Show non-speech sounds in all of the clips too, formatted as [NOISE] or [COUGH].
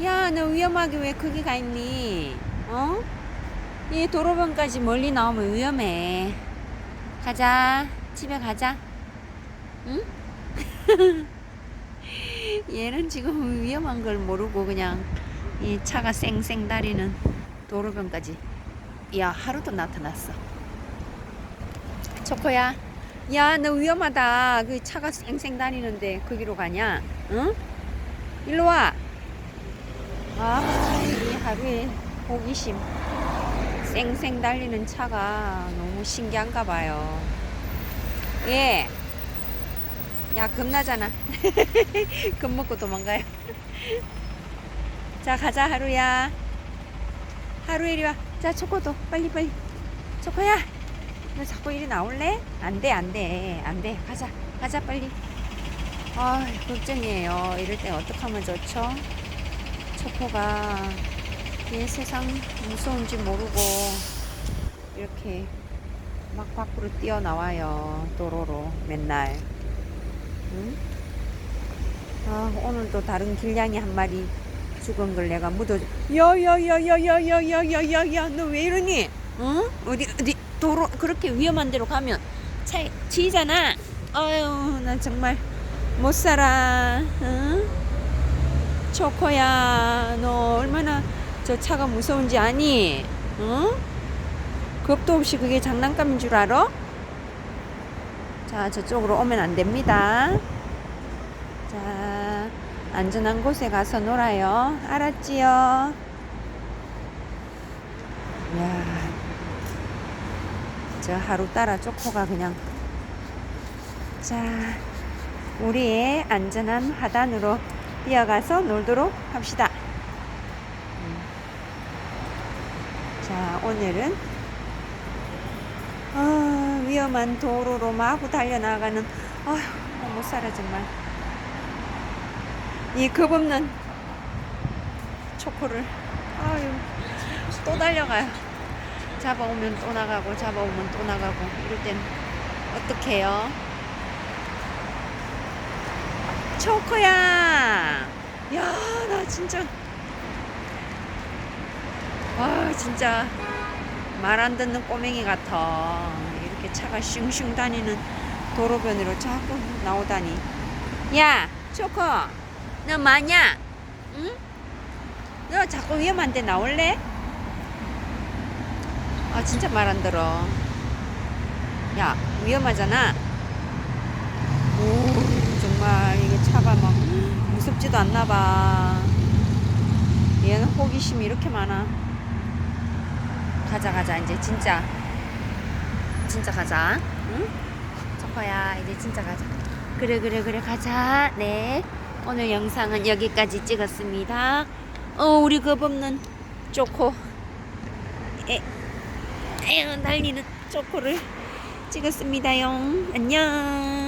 야, 너 위험하게 왜 거기 가 있니? 어? 이 도로변까지 멀리 나오면 위험해. 가자. 집에 가자. 응? [LAUGHS] 얘는 지금 위험한 걸 모르고 그냥 이 차가 쌩쌩 다리는 도로변까지. 야, 하루도 나타났어. 초코야. 야, 너 위험하다. 그 차가 쌩쌩 다니는데 거기로 가냐? 응? 일로 와. 아, 이 하루에 호기심. 쌩쌩 달리는 차가 너무 신기한가 봐요. 예. 야, 겁나잖아. [LAUGHS] 겁 먹고 도망가요. [LAUGHS] 자, 가자, 하루야. 하루 이리 와. 자, 초코도 빨리 빨리. 초코야. 너 자꾸 이리 나올래? 안 돼, 안 돼. 안 돼. 가자. 가자, 빨리. 아, 걱정이에요. 이럴 때 어떻게 하면 좋죠? 초코가 이 세상 무서운지 모르고 이렇게 막 밖으로 뛰어나와요. 도로로 맨날. 응? 아, 오늘도 다른 길냥이 한 마리 죽은 걸 내가 묻어. 야야야야야야야야야야, 너왜 이러니? 응? 어디 어디 도로 그렇게 위험한 데로 가면 차 치잖아. 아유, 나 정말 못 살아. 응? 초코야, 너 얼마나 저 차가 무서운지 아니? 응? 겁도 없이 그게 장난감인 줄 알아? 자, 저쪽으로 오면 안 됩니다. 자, 안전한 곳에 가서 놀아요. 알았지요? 이야, 저 하루 따라 초코가 그냥. 자, 우리의 안전한 하단으로 뛰어가서 놀도록 합시다. 음. 자, 오늘은 아, 위험한 도로로 마구 달려나가는 아휴, 못 살아 정말. 이 겁없는 초코를 아유 또 달려가요. 잡아오면 또 나가고 잡아오면 또 나가고 이럴 땐 어떡해요? 초코야! 야, 나 진짜. 와, 진짜. 말 안 듣는 꼬맹이 같아. 이렇게 차가 슝슝 다니는 도로변으로 자꾸 나오다니. 야, 초코. 너 뭐냐? 응? 너 자꾸 위험한 데 나올래? 아, 진짜 말 안 들어. 야, 위험하잖아. 오, 정말 이게 차가 막 무섭지도 않나 봐. 얘는 호기심이 이렇게 많아. 가자, 가자. 이제 진짜. 진짜 가자. 응? 초코야, 이제 진짜 가자. 그래, 그래, 그래. 가자. 네. 오늘 영상은 여기까지 찍었습니다. 어, 우리 겁없는 초코. 에, 에휴, 날리는 초코를 찍었습니다요. 안녕.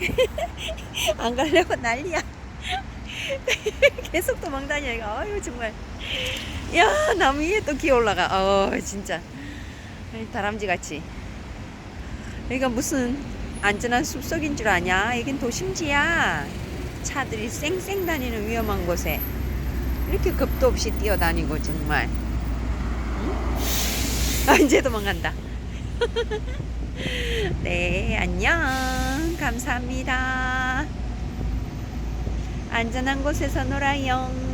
[LAUGHS] 안 가려고 난리야. [LAUGHS] 계속 도망다녀, 이거. 아유, 정말. 야, 나무 위에 또 기어 올라가. 어, 진짜. 다람쥐 같이. 여기가 무슨 안전한 숲속인 줄 아냐? 여긴 도심지야. 차들이 쌩쌩 다니는 위험한 곳에. 이렇게 겁도 없이 뛰어다니고, 정말. 응? 아, 이제 도망간다. [LAUGHS] 네, 안녕. 감사합니다. 안전한 곳에서 놀아요.